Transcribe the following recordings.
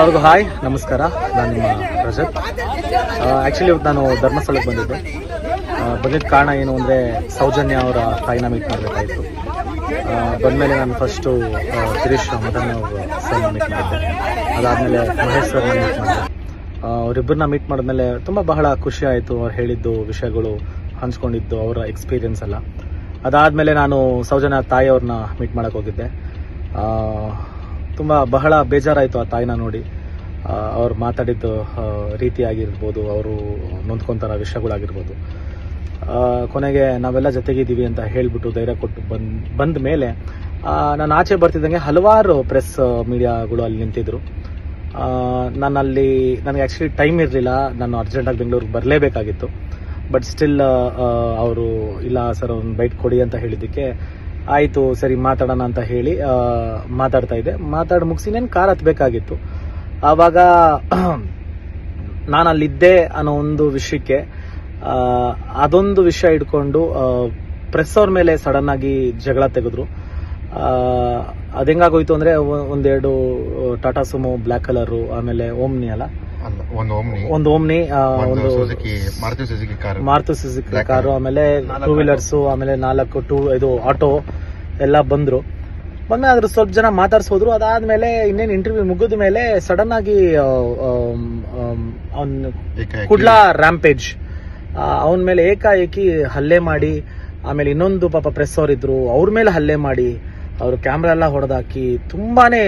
ಎಲ್ಲರಿಗೂ ಹಾಯ್, ನಮಸ್ಕಾರ. ನಾನು ನಿಮ್ಮ ರಜತ್. ಆ್ಯಕ್ಚುಲಿ ಇವತ್ತು ನಾನು ಧರ್ಮಸ್ಥಳಕ್ಕೆ ಬಂದಿದ್ದೆ. ಬಂದಿದ್ದ ಕಾರಣ ಏನು ಅಂದರೆ ಸೌಜನ್ಯ ಅವರ ತಾಯಿನ ಮೀಟ್ ಮಾಡಬೇಕಾಯಿತು. ಬಂದಮೇಲೆ ನಾನು ಫಸ್ಟು ಗಿರೀಶ್ ಮದನ್ ಅವರು ಸರ್ನ ಮೀಟ್ ಮಾಡಿದ್ದೆ. ಅದಾದಮೇಲೆ ಮಹೇಶ್ ಸರ್ನ ಮೀಟ್ ಮಾಡಿದೆ ಅವರಿಬ್ಬರನ್ನ ಮೀಟ್ ಮಾಡಿದ್ಮೇಲೆ ತುಂಬ ಬಹಳ ಖುಷಿ ಆಯಿತು ಅವ್ರು ಹೇಳಿದ್ದು ವಿಷಯಗಳು, ಹಂಚ್ಕೊಂಡಿದ್ದು ಅವರ ಎಕ್ಸ್ಪೀರಿಯನ್ಸ್ ಎಲ್ಲ. ಅದಾದಮೇಲೆ ನಾನು ಸೌಜನ್ಯ ತಾಯಿಯವ್ರನ್ನ ಮೀಟ್ ಮಾಡೋಕ್ಕೆ ಹೋಗಿದ್ದೆ. ತುಂಬ ಬಹಳ ಬೇಜಾರಾಯಿತು ಆ ತಾಯಿನ ನೋಡಿ. ಅವ್ರು ಮಾತಾಡಿದ್ದು ರೀತಿಯಾಗಿರ್ಬೋದು ರೀತಿ ಆಗಿರ್ಬೋದು ಅವರು ನೊಂದ್ಕೊಂತಾರ ವಿಷಯಗಳಾಗಿರ್ಬೋದು. ಕೊನೆಗೆ ನಾವೆಲ್ಲ ಜೊತೆಗಿದ್ದೀವಿ ಅಂತ ಹೇಳಿಬಿಟ್ಟು ಧೈರ್ಯ ಕೊಟ್ಟು ಬಂದ್, ಬಂದ ಮೇಲೆ ನಾನು ಆಚೆ ಬರ್ತಿದ್ದಂಗೆ ಹಲವಾರು ಪ್ರೆಸ್ ಮೀಡಿಯಾಗಳು ಅಲ್ಲಿ ನಿಂತಿದ್ರು. ನಾನು ನನಗೆ ಆ್ಯಕ್ಚುಲಿ ಟೈಮ್ ಇರಲಿಲ್ಲ. ನಾನು ಅರ್ಜೆಂಟಾಗಿ ಬೆಂಗಳೂರಿಗೆ ಬರಲೇಬೇಕಾಗಿತ್ತು. ಬಟ್ ಸ್ಟಿಲ್ ಅವರು, ಇಲ್ಲ, ಸರ್ ಅವ್ನು ಬೈಟ್ ಕೊಡಿ ಅಂತ ಹೇಳಿದ್ದಕ್ಕೆ ಆಯಿತು, ಸರಿ, ಮಾತಾಡೋಣ ಅಂತ ಹೇಳಿ ಮಾತಾಡ್ತಾ ಇದ್ದೆ. ಮಾತಾಡಿ ಮುಗಿಸಿ ನೇನು ಕಾರ್ ಹತ್ಬೇಕಾಗಿತ್ತು. ಆವಾಗ ನಾನು ಅಲ್ಲಿದ್ದೆ ಅನ್ನೋ ಒಂದು ವಿಷಯಕ್ಕೆ ಅದೊಂದು ವಿಷಯ ಇಟ್ಕೊಂಡು ಪ್ರೆಸ್ ಅವ್ರ ಮೇಲೆ ಸಡನ್ ಆಗಿ ಜಗಳ ತೆಗೆದ್ರು. ಅದ್ ಹೆಂಗಾಗೋಯ್ತು ಅಂದ್ರೆ ಒಂದೆರಡು ಟಾಟಾ ಸುಮೋ ಬ್ಲ್ಯಾಕ್ ಕಲರು, ಆಮೇಲೆ ಓಮ್ನಿ ಅಲ್ಲ. ಒಂದು ಓಮ್ನಿ. ಒಂದು ಓಮ್ನಿ ಒಂದು Suzuki Maruti Suzuki car Maruti Suzuki car ಆಮೇಲೆ ಟೂ ವೀಲರ್ಸ್ ಆಮೇಲೆ ನಾಲ್ಕು ಟೂ ಇದು ಆಟೋ ಎಲ್ಲ ಬಂದ್ರು. ಬಂದ್ಮೇಲೆ ಅದ್ರ ಸ್ವಲ್ಪ ಜನ ಮಾತಾಡ್ಸೋದ್ರು. ಅದಾದ್ಮೇಲೆ ಇನ್ನೇನು ಇಂಟರ್ವ್ಯೂ ಮುಗಿದ ಮೇಲೆ ಸಡನ್ ಆಗಿ ಅವನ್ ಕುಡ್ಲಾ ರ್ಯಾಂಪೇಜ್ ಅವನ ಮೇಲೆ ಏಕಾಏಕಿ ಹಲ್ಲೆ ಮಾಡಿ ಆಮೇಲೆ ಇನ್ನೊಂದು ಪಾಪ ಪ್ರೆಸ್ ಅವರಿದ್ರು ಅವ್ರ ಮೇಲೆ ಹಲ್ಲೆ ಮಾಡಿ ಅವ್ರ ಕ್ಯಾಮ್ರಾ ಎಲ್ಲ ಹೊಡೆದಾಕಿ ತುಂಬಾನೇ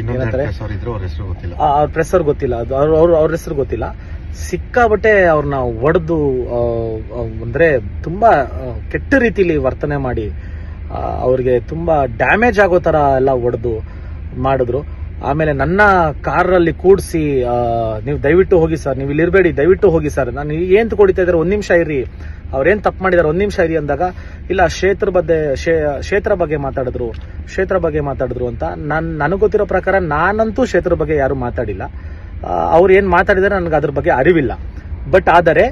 ಏನಂತಾರೆ? ಅವ್ರ ಹೆಸರು ಗೊತ್ತಿಲ್ಲ. ಅದು ಅವ್ರ ಅವ್ರ ಹೆಸರು ಗೊತ್ತಿಲ್ಲ. ಸಿಕ್ಕಾಬಟ್ಟೆ ಅವ್ರನ್ನ ಒಡೆದು ಅಂದ್ರೆ ತುಂಬಾ ಕೆಟ್ಟ ರೀತಿಲಿ ವರ್ತನೆ ಮಾಡಿ ಅವ್ರಿಗೆ ತುಂಬಾ ಡ್ಯಾಮೇಜ್ ಆಗೋ ತರ ಎಲ್ಲ ಒಡೆದು ಮಾಡಿದ್ರು. ಆಮೇಲೆ ನನ್ನ ಕಾರಲ್ಲಿ ಕೂಡಿಸಿ ನೀವು ದಯವಿಟ್ಟು ಹೋಗಿ ಸರ್, ನೀವು ಇಲ್ಲಿ ಇರಬೇಡಿ, ದಯವಿಟ್ಟು ಹೋಗಿ ಸರ್. ನಾನು ಏನು ಕೊಡಿತಾ ಇದ್ದಾರೆ, ಒಂದು ನಿಮಿಷ ಇರಿ. ಅವ್ರೇನು ತಪ್ಪು ಮಾಡಿದ್ದಾರೆ, ಒಂದು ನಿಮಿಷ ಇರಿ ಅಂದಾಗ, ಇಲ್ಲ, ಕ್ಷೇತ್ರ ಬಗ್ಗೆ ಕ್ಷೇತ್ರ ಬಗ್ಗೆ ಮಾತಾಡಿದ್ರು, ಕ್ಷೇತ್ರ ಬಗ್ಗೆ ಮಾತಾಡಿದ್ರು ಅಂತ ನನ್, ನನಗೆ ಗೊತ್ತಿರೋ ಪ್ರಕಾರ ನಾನಂತೂ ಕ್ಷೇತ್ರ ಬಗ್ಗೆ ಯಾರು ಮಾತಾಡಿಲ್ಲ. ಅವ್ರು ಏನು ಮಾತಾಡಿದಾರೆ ನನಗೆ ಅದ್ರ ಬಗ್ಗೆ ಅರಿವಿಲ್ಲ. ಬಟ್ ಆದರೆ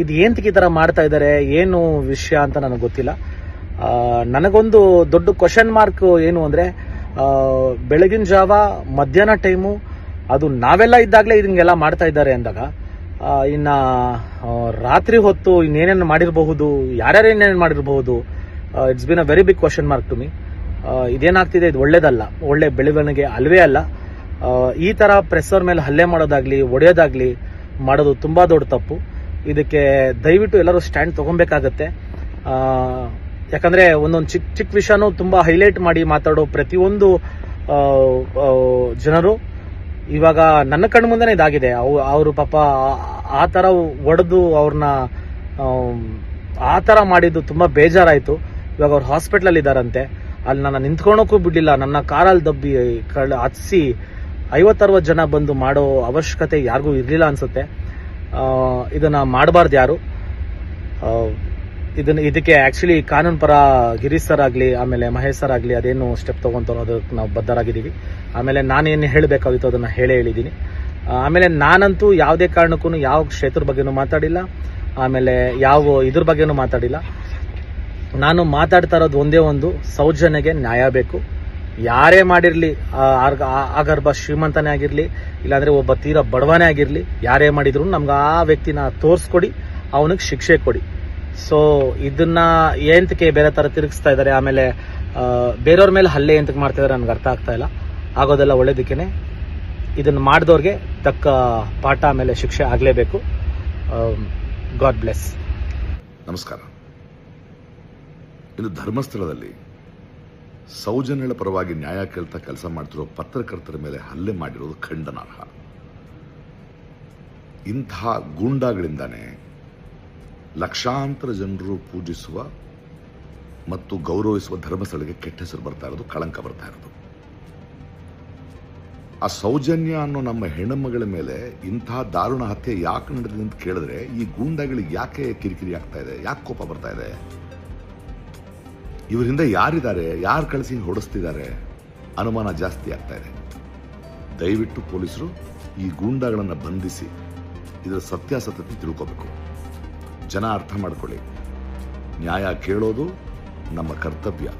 ಇದು ಏಂತಕ್ಕೆ ಈ ಥರ ಮಾಡ್ತಾ ಇದ್ದಾರೆ, ಏನು ವಿಷಯ ಅಂತ ನನಗೆ ಗೊತ್ತಿಲ್ಲ. ನನಗೊಂದು ದೊಡ್ಡ ಕ್ವಶನ್ ಮಾರ್ಕ್ ಏನು ಅಂದ್ರೆ ಬೆಳಗಿನ ಜಾವ, ಮಧ್ಯಾಹ್ನ ಟೈಮು ಅದು ನಾವೆಲ್ಲ ಇದ್ದಾಗಲೇ ಇದನ್ನೆಲ್ಲ ಮಾಡ್ತಾ ಇದ್ದಾರೆ ಅಂದಾಗ ಇನ್ನು ರಾತ್ರಿ ಹೊತ್ತು ಇನ್ನೇನೇನು ಮಾಡಿರಬಹುದು, ಯಾರ್ಯಾರು ಏನೇನು ಮಾಡಿರಬಹುದು it's been a very big question mark to me ಇದೇನಾಗ್ತಿದೆ, ಇದು ಒಳ್ಳೇದಲ್ಲ. ಒಳ್ಳೆ ಬೆಳವಣಿಗೆ ಅಲ್ವೇ ಅಲ್ಲ. ಈ ಥರ ಪ್ರೆಸ್ಸರ್ ಮೇಲೆ ಹಲ್ಲೆ ಮಾಡೋದಾಗ್ಲಿ ಒಡೆಯೋದಾಗ್ಲಿ ಮಾಡೋದು ತುಂಬ ದೊಡ್ಡ ತಪ್ಪು. ಇದಕ್ಕೆ ದಯವಿಟ್ಟು ಎಲ್ಲರೂ ಸ್ಟ್ಯಾಂಡ್ ತೊಗೊಬೇಕಾಗತ್ತೆ. ಯಾಕಂದ್ರೆ ಒಂದೊಂದು ಚಿಕ್ಕ ಚಿಕ್ಕ ವಿಷಯನೂ ತುಂಬಾ ಹೈಲೈಟ್ ಮಾಡಿ ಮಾತಾಡೋ ಪ್ರತಿಯೊಂದು ಜನರು ಇವಾಗ ನನ್ನ ಕಣ್ಣು ಮುಂದೆನೇ ಇದಾಗಿದೆ. ಅವರು ಪಾಪ ಆ- ತರ ಒಡೆದು ಅವ್ರನ್ನ ಆ ತರ ಮಾಡಿದ್ದು ತುಂಬಾ ಬೇಜಾರಾಯ್ತು. ಇವಾಗ ಅವ್ರು ಹಾಸ್ಪಿಟ್ಲಲ್ಲಿ ಇದಾರಂತೆ ಅಲ್ಲಿ ನನ್ನ ನಿಂತ್ಕೊಳೋಕ್ಕೂ ಬಿಡಲಿಲ್ಲ. ನನ್ನ ಕಾರಲ್ಲಿ ದಬ್ಬಿ ಕಳ್ ಹತ್ಸಿ ಐವತ್ತರವತ್ತು ಜನ ಬಂದು ಮಾಡೋ ಅವಶ್ಯಕತೆ ಯಾರಿಗೂ ಇರಲಿಲ್ಲ ಅನ್ಸುತ್ತೆ. ಇದನ್ನು ಮಾಡಬಾರ್ದು ಯಾರು. ಇದನ್ನ ಇದಕ್ಕೆ ಆಕ್ಚುಲಿ ಕಾನೂನು ಪರ ಗಿರೀಶ್ ಸರ್ ಆಗಲಿ, ಆಮೇಲೆ ಮಹೇಶ್ ಸರ್ ಆಗಲಿ ಅದೇನು ಸ್ಟೆಪ್ ತಗೊಂತಾರೋ ಅದಕ್ಕೆ ನಾವು ಬದ್ಧರಾಗಿದ್ದೀವಿ. ಆಮೇಲೆ ನಾನೇನು ಹೇಳಬೇಕಾಗಿತ್ತು ಅದನ್ನ ಹೇಳೇ ಹೇಳಿದ್ದೀನಿ. ಆಮೇಲೆ ನಾನಂತೂ ಯಾವುದೇ ಕಾರಣಕ್ಕೂ ಯಾವ ಕ್ಷೇತ್ರದ ಬಗ್ಗೆನೂ ಮಾತಾಡಿಲ್ಲ. ಆಮೇಲೆ ಯಾವ ಇದ್ರ ಬಗ್ಗೆನೂ ಮಾತಾಡಿಲ್ಲ. ನಾನು ಮಾತಾಡ್ತಾ ಇರೋದು ಒಂದೇ ಒಂದು, ಸೌಜನ್ಯಗೆ ನ್ಯಾಯ ಬೇಕು. ಯಾರೇ ಮಾಡಿರಲಿ ಆಗರ್ಭ ಶ್ರೀಮಂತನೇ ಆಗಿರಲಿ, ಇಲ್ಲಾಂದರೆ ಒಬ್ಬ ತೀರಾ ಬಡವನೇ ಆಗಿರಲಿ, ಯಾರೇ ಮಾಡಿದ್ರು ನಮ್ಗೆ ಆ ವ್ಯಕ್ತಿನ ತೋರಿಸ್ಕೊಡಿ, ಅವನಿಗೆ ಶಿಕ್ಷೆ ಕೊಡಿ. ಸೊ ಇದನ್ನ ಏಂತಕ್ಕೆ ಬೇರೆ ತರ ತಿರುಗಿಸ್ತಾ ಇದ್ದಾರೆ? ಆಮೇಲೆ ಬೇರೆಯವ್ರ ಮೇಲೆ ಹಲ್ಲೆ ಎಂತಕ್ಕೆ ಮಾಡ್ತಾ ಇದಾರೆ ನನ್ಗೆ ಅರ್ಥ ಆಗ್ತಾ ಇಲ್ಲ. ಆಗೋದೆಲ್ಲ ಒಳ್ಳೇದಕ್ಕೇನೆ ಇದನ್ನ ಮಾಡಿದವ್ರಿಗೆ ತಕ್ಕ ಪಾಠ ಆಮೇಲೆ ಶಿಕ್ಷೆ ಆಗಲೇಬೇಕು. God bless. ನಮಸ್ಕಾರ. ಇದು ಧರ್ಮಸ್ಥಳದಲ್ಲಿ ಸೌಜನ್ಯಗಳ ಪರವಾಗಿ ನ್ಯಾಯ ಕೇಳ್ತಾ ಕೆಲಸ ಮಾಡ್ತಿರೋ ಪತ್ರಕರ್ತರ ಮೇಲೆ ಹಲ್ಲೆ ಮಾಡಿರೋದು ಖಂಡನಾರ್ಹ. ಇಂತಹ ಗೂಂಡಾಗಳಿಂದಾನೇ ಲಕ್ಷಾಂತರ ಜನರು ಪೂಜಿಸುವ ಮತ್ತು ಗೌರವಿಸುವ ಧರ್ಮಸ್ಥಳಕ್ಕೆ ಕೆಟ್ಟ ಹೆಸರು ಬರ್ತಾ ಇರೋದು, ಕಳಂಕ ಬರ್ತಾ ಇರೋದು. ಆ ಸೌಜನ್ಯ ಅನ್ನೋ ನಮ್ಮ ಹೆಣ್ಣುಮಗಳ ಮೇಲೆ ಇಂತಹ ದಾರುಣ ಹತ್ಯೆ ಯಾಕೆ ನಡೆದಿದೆ ಅಂತ ಕೇಳಿದ್ರೆ, ಈ ಗೂಂಡಾಗಳಿಗೆ ಯಾಕೆ ಕಿರಿಕಿರಿ ಆಗ್ತಾ ಇದೆ, ಯಾಕೆ ಕೋಪ ಬರ್ತಾ ಇದೆ? ಇವರಿಂದ ಯಾರಿದ್ದಾರೆ, ಯಾರು ಕಳಿಸಿ ಹೊಡೆಸ್ತಿದ್ದಾರೆ? ಅನುಮಾನ ಜಾಸ್ತಿ ಆಗ್ತಾ ಇದೆ. ದಯವಿಟ್ಟು ಪೊಲೀಸರು ಈ ಗೂಂಡಾಗಳನ್ನು ಬಂಧಿಸಿ, ಇದರ ಸತ್ಯಾಸತ್ಯತೆ ತಿಳ್ಕೋಬೇಕು. ಜನ ಅರ್ಥ ಮಾಡ್ಕೊಳ್ಳಿ. ನ್ಯಾಯ ಕೇಳೋದು ನಮ್ಮ ಕರ್ತವ್ಯ.